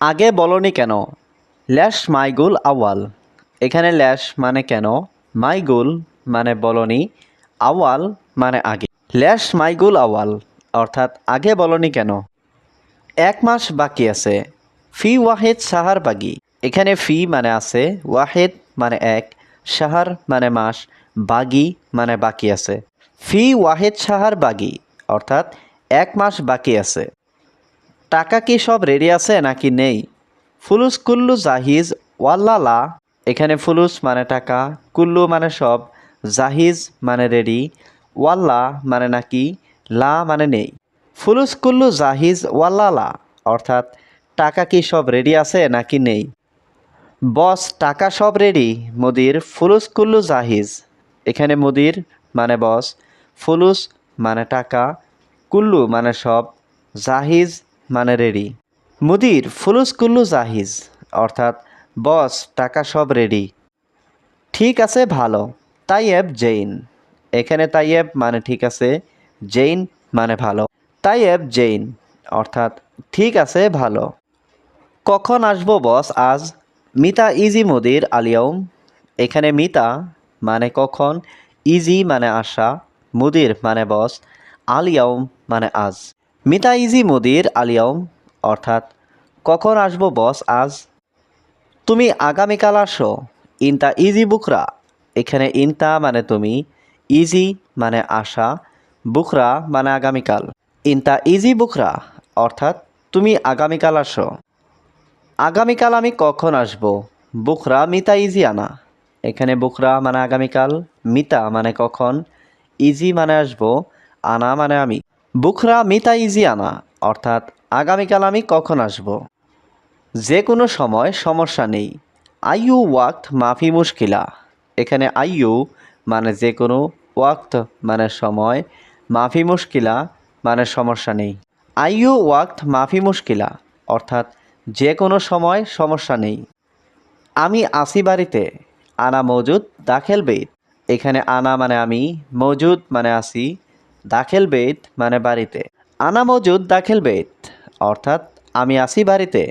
আগে বলনি কেন? ল্যাশ মাইগুল আওয়াল এখানে ল্যাশ মানে কেন? মাইগুল মানে বলনি আওয়াল মানে আগে। ল্যাশ মাইগুল আওয়াল অর্থাৎ আগে বলনি কেন? এক মাস বাকি আছে। ফি ওয়াহেদ সাহার বাগি। এখানে ফি মানে আছে, ওয়াহেদ মানে এক, সাহার মানে মাস, বাগি মানে বাকি আছে। ফি ওয়াহেদ সাহার বাগি, অর্থাৎ এক মাস বাকি আছে। টাকা কি সব রেডি আছে নাকি নেই? ফুলুস, কুল্লু, জাহিজ, ওয়াল্লালা। এখানে ফুলুস মানে টাকা, কুল্লু মানে সব, জাহিজ মানে রেডি ওয়াল্লা মানে নাকি, লা মানে নেই। ফুলুস, কুল্লু, জাহিজ, ওয়াল্লালা, অর্থাৎ টাকা কি সব রেডি আছে নাকি নেই? বস, টাকা সব রেডি মুদির, ফুলুস, কুল্লু, জাহিজ। এখানে মুদির মানে বস, ফুলুস মানে টাকা, কুল্লু মানে সব, জাহিজ মানে রেডি মুদির ফুলুস কুল্লু জাহিজ, অর্থাৎ বস, টাকা সব রেডি ঠিক আছে, ভালো। তাইয়েব, জেইন। এখানে তাইয়েব মানে ঠিক আছে, জেইন মানে ভালো। তাইয়েব, জেইন, অর্থাৎ ঠিক আছে, ভালো। কখন আসব, বস, আজ? মিতা ইজি মুদির আলিয়ম এখানে মিতা মানে কখন? ইজি মানে আসা মুদির মানে বস আলিয়ম মানে আজ। মিতা ইজি মুদির আলিয়ম অর্থাৎ কখন আসব বস আজ? তুমি আগামীকাল আসো, ইনতা ইজি বুকরা। এখানে ইনতা মানে তুমি, ইজি মানে আশা, বুকরা মানে আগামীকাল। ইনতা ইজি বুকরা, অর্থাৎ তুমি আগামীকাল আসো। আগামীকাল আমি কখন আসব? বুকরা মিতা ইজি আনা। এখানে বুকরা মানে আগামীকাল, মিতা মানে কখন? ইজি মানে আসব, আনা মানে আমি। বুকরা মিতা ইজি আনা অর্থাৎ আগামীকাল আমি কখন আসব? যে কোনো সময় সমস্যা নেই। আইউ ওয়াক্ত মাফি মুশকিলা। এখানে আইয়ু মানে যে কোনো ওয়াক্ত মানে সময়, মাফি মুশকিলা মানে সমস্যা নেই। আইউ ওয়াক্ত মাফি মুশকিলা, অর্থাৎ যে কোনো সময় সমস্যা নেই। আমি আসি বাড়িতে, আনা মজুদ, দাখেল বেদ। এখানে আনা মানে আমি, মজুদ মানে আসি। দাখেল বেদ মানে বাড়িতে। আনা মজুদ দাখেল বেদ, অর্থাৎ আমি আসি বাড়িতে।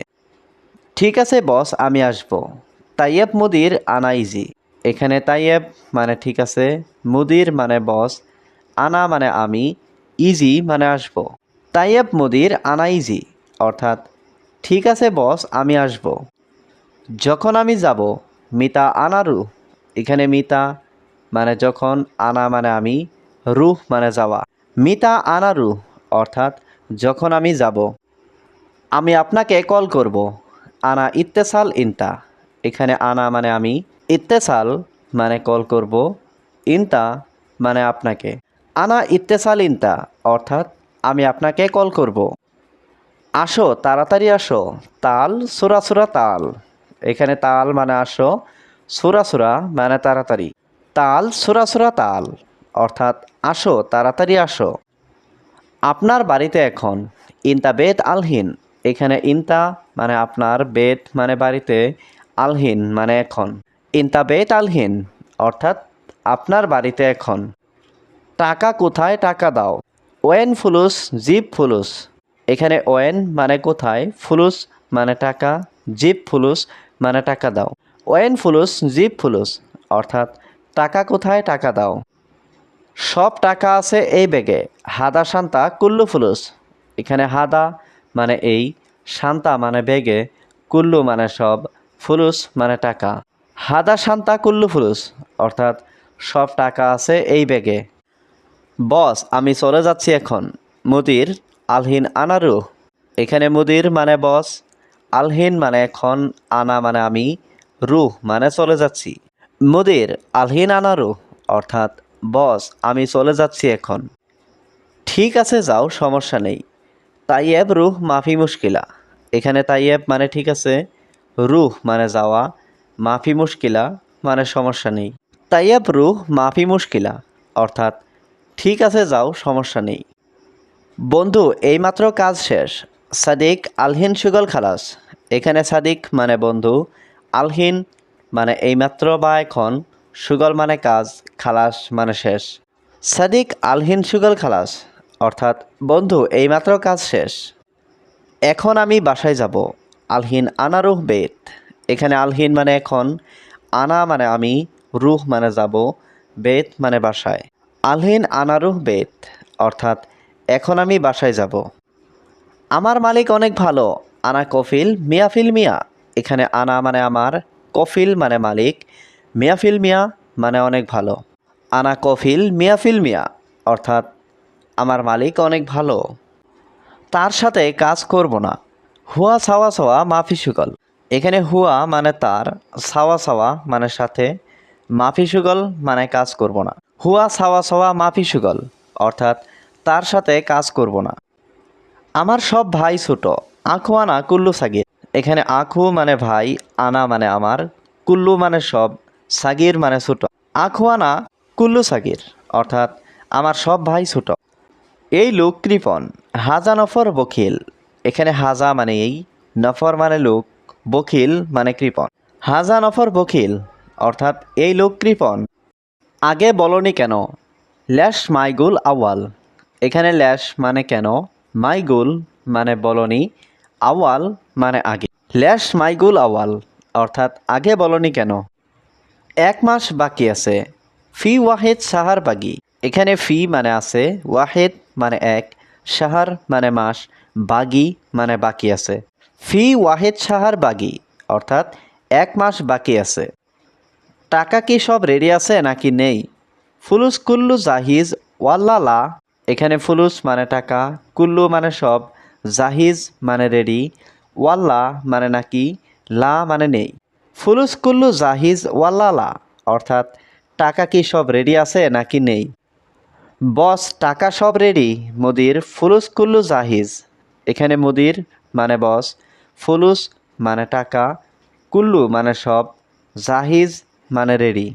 ঠিক আছে বস, আমি আসব। তাইয়েব মুদির আনা ইজি। এখানে তাইয়েব মানে ঠিক আছে, মুদির মানে বস, আনা মানে আমি, ইজি মানে আসব। তাইয়েব মুদির আনা ইজি, অর্থাৎ ঠিক আছে বস, আমি আসব। যখন আমি যাব, মিতা আনারু এখানে মিতা মানে যখন, আনা মানে আমি রুহ মানে যাওয়া। মিতা আনা রুহ, অর্থাৎ যখন আমি যাব, আমি আপনাকে কল করব। আনা ইত্তেসাল ইনতা। এখানে আনা মানে আমি, ইত্তেসাল মানে কল করব, ইনতা মানে আপনাকে। আনা ইত্তেসাল ইনতা, অর্থাৎ আমি আপনাকে কল করব। আসো, তাড়াতাড়ি আসো, তাল, সুরা সুরা তাল। এখানে তাল মানে আসো, সুরা সুরা মানে তাড়াতাড়ি। তাল, সুরা সুরা তাল। অর্থাৎ আসো, তাড়াতাড়ি আসো। আপনার বাড়িতে এখন ইনতা বেত আলহিন। এখানে ইনতা মানে আপনার বেত মানে বাড়িতে, আলহিন মানে এখন। ইনতা বেত আলহিন, অর্থাৎ আপনার বাড়িতে এখন। টাকা কোথায়, টাকা দাও। ওয়েন ফুলুস জিপ ফুলুস। এখানে ওয়েন মানে কোথায়, ফুলুস মানে টাকা জিপ ফুলুস মানে টাকা দাও। ওয়েন ফুলুস জিপ ফুলুস, অর্থাৎ টাকা কোথায়, টাকা দাও। সব টাকা আছে এই ব্যাগে। হাদা শান্তা কুল্লু ফুলুস। এখানে হাদা মানে এই, শান্তা মানে ব্যাগে, কুল্লু মানে সব, ফুলুস মানে টাকা। হাদা শান্তা কুল্লু ফুলুস, অর্থাৎ সব টাকা আছে এই ব্যাগে। বস, আমি চলে যাচ্ছি এখন। মুদির আলহিন আনারু এখানে মুদির মানে বস, আলহিন মানে এখন আনা মানে আমি, রুহ মানে চলে যাচ্ছি। মুদির আলহিন আনারু অর্থাৎ বস, আমি চলে যাচ্ছি এখন। ঠিক আছে, যাও, সমস্যা নেই। তাইয়েব, রুহ, মাফি মুশকিলা। এখানে তাইয়েব মানে ঠিক আছে, রুহ মানে যাওয়া, মাফি মুশকিলা মানে সমস্যা নেই। তাইয়েব, রুহ, মাফি মুশকিলা, অর্থাৎ ঠিক আছে, যাও, সমস্যা নেই। বন্ধু, এইমাত্র কাজ শেষ। সাদিক, আলহিন সুগল খালাস। এখানে সাদিক মানে বন্ধু, আলহিন মানে এইমাত্র বা এখন। সুগল মানে কাজ, খালাস মানে শেষ। সাদিক আলহিন সুগল খালাস, অর্থাৎ বন্ধু, এইমাত্র কাজ শেষ। এখন আমি বাসায় যাব, আলহিন আনা রুহ বেত এখানে আলহিন মানে এখন, আনা মানে আমি, রুহ মানে যাব বেত মানে বাসায়। আলহিন আনা রুহ বেত অর্থাৎ এখন আমি বাসায় যাব। আমার মালিক অনেক ভালো, আনা কফিল মিয়াফিল মিয়া। এখানে আনা মানে আমার, কফিল মানে মালিক মিয়াফিল মিয়া মানে অনেক ভালো। আনা কফিল মিয়াফিল মিয়া, অর্থাৎ আমার মালিক অনেক ভালো। তার সাথে কাজ করব না। হুয়া সাওয়া সাওয়া মাফি এখানে হুয়া মানে তার, সাওয়া সাওয়া মানে সাথে, মাফি মানে কাজ করব না। হুয়া সাওয়া সাওয়া মাফি সুগল, অর্থাৎ তার সাথে কাজ করব না। আমার সব ভাই ছোট, আঁখু আনা কুল্লু সাগির। এখানে আঁখু মানে ভাই, আনা মানে আমার, কুল্লু মানে সব সাগির মানে ছোট। আঁখু আনা কুল্লু সাগির, অর্থাৎ আমার সব ভাই ছোট। এই লোক কৃপন হাজা নফর বকিল এখানে হাজা মানে এই, নফর মানে লোক, বখিল মানে কৃপন হাজা নফর বকিল অর্থাৎ এই লোক কৃপন আগে বলনি কেন? ল্যাশ মাইগুল আওয়াল এখানে ল্যাশ মানে কেন? মাইগুল মানে বলনি আওয়াল মানে আগে। ল্যাশ মাইগুল আওয়াল অর্থাৎ আগে বলনি কেন? এক মাস বাকি আছে। ফি ওয়াহেদ সাহার বাগি। এখানে ফি মানে আছে, ওয়াহেদ মানে এক, সাহার মানে মাস, বাগি মানে বাকি আছে। ফি ওয়াহেদ সাহার বাগি, অর্থাৎ এক মাস বাকি আছে। টাকা কি সব রেডি আছে নাকি নেই? ফুলুস কুল্লু জাহিজ, ওয়াল্লালা। এখানে ফুলুস মানে টাকা, কুল্লু মানে সব, জাহিজ মানে রেডি ওয়াল্লা মানে নাকি, লা মানে নেই। ফুলুস কুল্লু জাহিজ ওয়াল্লালা অর্থাৎ টাকা কি সব রেডি আছে নাকি নেই? বস, টাকা সব রেডি মুদির ফুলুস কুল্লু জাহিজ। এখানে মুদির মানে বস, ফুলুস মানে টাকা, কুল্লু মানে সব, জাহিজ মানে রেডি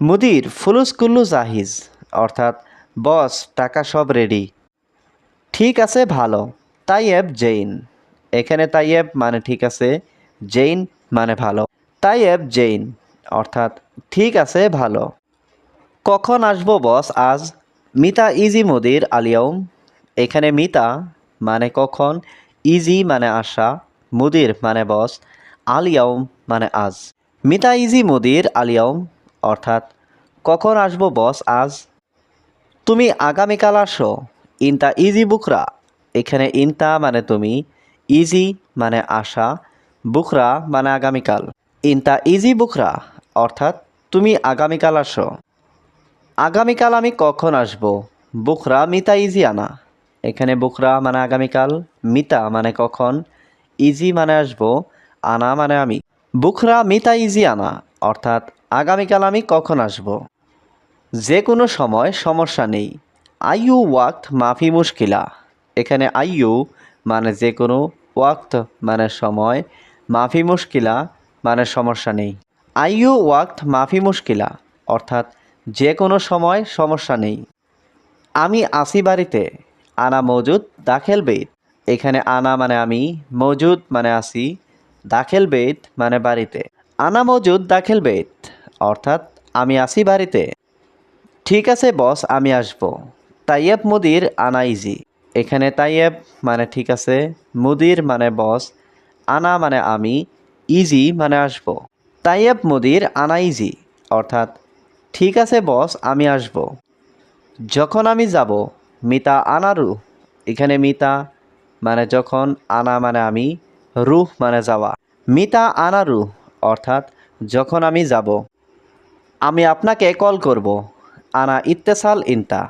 মুদির ফুলুস কুল্লু জাহিজ, অর্থাৎ বস, টাকা সব রেডি ঠিক আছে, ভালো। তাইয়েব, জেইন। এখানে তাইয়েব মানে ঠিক আছে, জেইন মানে ভালো। তাইয়েব জৈন অর্থাৎ, ঠিক আছে, ভালো। কখন আসব, বস? আজ মিতা ইজি মুদির আলিয়ম এখানে মিতা মানে কখন? ইজি মানে আসা, মুদির মানে বস আলিয়ম মানে আজ। মিতা ইজি মুদির আলিয়ম অর্থাৎ, কখন আসব, বস? আজ তুমি আগামীকাল আসো। ইনতা ইজি বুকরা। এখানে ইনতা মানে তুমি, ইজি মানে আশা বুকরা মানে আগামীকাল। ইনতা ইজি বুকরা অর্থাৎ তুমি আগামীকাল আসো। আগামীকাল আমি কখন আসব? বুকরা মিতা ইজি আনা। এখানে বুকরা মানে আগামীকাল, মিতা মানে কখন, ইজি মানে আসব, আনা মানে আমি। বুকরা মিতা ইজি আনা, অর্থাৎ আগামীকাল আমি কখন আসব? যে কোনো সময় সমস্যা নেই। আইউ ওয়াক্ত মাফি মুশকিলা। এখানে আইয়ু মানে যে কোনো ওয়াক্ত মানে সময়, মাফি মুশকিলা মানে সমস্যা নেই। আইয়ু ওয়াক্ত মাফি মুশকিলা, অর্থাৎ যে কোনো সময় সমস্যা নেই। আমি আসি বাড়িতে, আনা মজুদ, দাখেল বেদ এখানে আনা মানে আমি, মজুদ মানে আসি, দাখেল বেদ মানে বাড়িতে। আনা মজুদ, দাখেল বেদ অর্থাৎ আমি আসি বাড়িতে। ঠিক আছে বস, আমি আসব। তাইয়েব মুদির আনা ইজি। এখানে তাইয়েব মানে ঠিক আছে, মুদির মানে বস, আনা মানে আমি ইজি মানে আসব। তাইয়েব মুদির আনা ইজি অর্থাৎ, ঠিক আছে বস আমি আসব। যখন আমি যাব, মিতা আনারু এখানে মিতা মানে যখন, আনা মানে আমি, রুহ মানে যাওয়া। মিতা আনারু অর্থাৎ, যখন আমি যাব, আমি আপনাকে কল করব, আনা ইত্তেসাল ইনতা।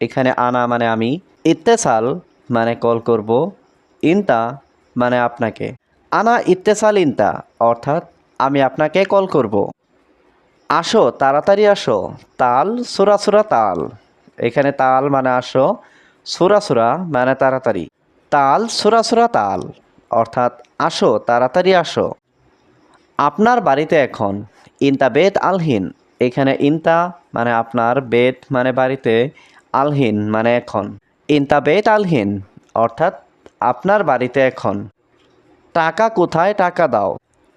এখানে আনা মানে আমি, ইত্তেসাল মানে কল করব, ইনতা মানে আপনাকে। আনা ইত্তেসাল ইনতা অর্থাৎ আমি আপনাকে কল করব। আসো, তাড়াতাড়ি আসো। তাল, সুরা সুরা তাল। এখানে তাল মানে আসো, সুরা সুরা মানে তাড়াতাড়ি। তাল, সুরা সুরা তাল, অর্থাৎ আসো, তাড়াতাড়ি আসো। আপনার বাড়িতে এখন ইনতা বেত আলহিন। এখানে ইনতা মানে আপনার বেত মানে বাড়িতে, আলহিন মানে এখন। ইনতা বেত আলহিন, অর্থাৎ আপনার বাড়িতে এখন। টাকা কোথায় টাকা দাও?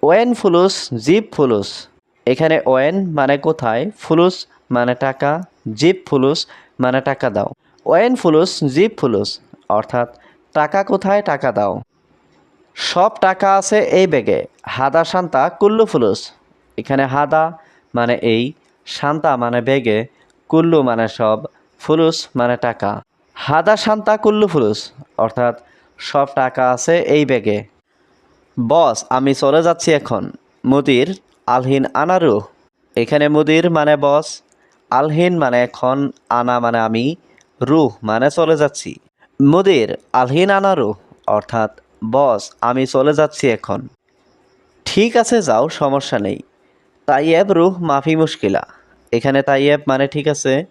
ওয়েন ফুলুস, জিপ ফুলুস। এখানে ওয়েন মানে কোথায়? ফুলুস মানে টাকা, জিপ ফুলুস মানে টাকা দাও। ওয়েন ফুলুস, জিপ ফুলুস, অর্থাৎ টাকা কোথায় টাকা দাও? সব টাকা আছে এই ব্যাগে। হাদা, শান্তা, কুল্লু ফুলুস। এখানে হাদা মানে এই, শান্তা মানে ব্যাগে, কুল্লু মানে সব, ফুলুস মানে টাকা। হাদা, শান্তা, কুল্লু ফুলুস, অর্থাৎ সব টাকা আছে এই ব্যাগে। বস, আমি চলে যাচ্ছি এখন। মুদির আলহিন আনারু এখানে মুদির মানে বস, আলহিন মানে এখন আনা মানে আমি, রুহ মানে চলে যাচ্ছি। মুদির আলহিন আনারু অর্থাৎ বস, আমি চলে যাচ্ছি এখন। ঠিক আছে, যাও, সমস্যা নেই। তাইয়েব, রুহ, মাফি মুশকিলা। এখানে তাইয়েব মানে ঠিক আছে,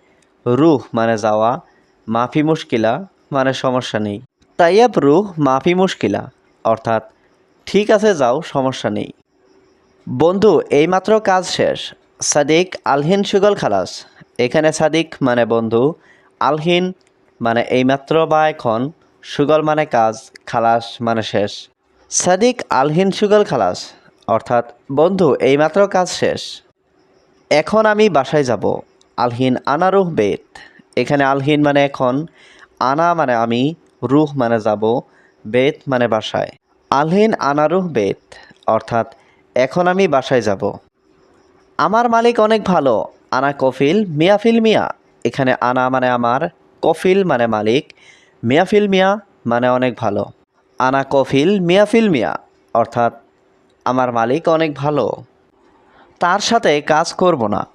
রুহ মানে যাওয়া, মাফি মুশকিলা মানে সমস্যা নেই। তাইয়েব, রুহ, মাফি মুশকিলা, অর্থাৎ ঠিক আছে, যাও, সমস্যা নেই। বন্ধু, এইমাত্র কাজ শেষ। সাদিক, আলহিন সুগল খালাস। এখানে সাদিক মানে বন্ধু, আলহিন মানে এইমাত্র বা এখন, সুগল মানে কাজ, খালাস মানে শেষ। সাদিক, আলহিন, সুগল খালাস। অর্থাৎ, বন্ধু, এইমাত্র কাজ শেষ। এখন আমি বাসায় যাব। আলহিন আনা রুহ বেত। এখানে আলহিন মানে এখন, আনা মানে আমি, রুহ মানে যাব, বেত মানে বাসায়। আলহিন আনারুহ বেত অর্থাৎ এখন আমি বাসায় যাব। আমার মালিক অনেক ভালো, আনা কফিল মিয়াফিল মিয়া। এখানে আনা মানে আমার, কফিল মানে মালিক মিয়াফিল মিয়া মানে অনেক ভালো। আনা কফিল মিয়াফিল মিয়া, অর্থাৎ আমার মালিক অনেক ভালো। তার সাথে কাজ করব না।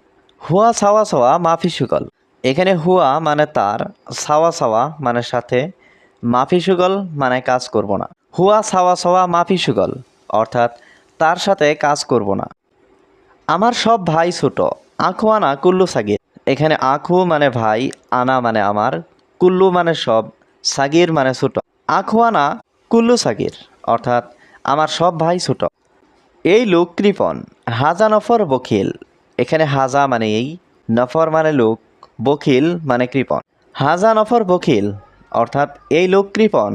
হুয়া সাওয়া সাওয়া মাফি সুগল। এখানে হুয়া মানে তার, সাওয়া সাওয়া মানে সাথে, মাফি সুগল মানে কাজ করব না। হুয়া সাওয়া সাওয়া মাফি সুগল, অর্থাৎ তার সাথে কাজ করব না। আমার সব ভাই ছোট, আঁখু আনা কুল্লু সাগির। এখানে আঁখু মানে ভাই, আনা মানে আমার, কুল্লু মানে সব, সাগির মানে ছোট। আঁখু আনা কুল্লু সাগির, অর্থাৎ আমার সব ভাই ছোট। এই লোক কৃপন হাজা নফর বকিল এখানে হাজা মানে এই, নফর মানে লোক বকিল মানে কৃপন হাজা নফর বকিল অর্থাৎ এই লোক কৃপন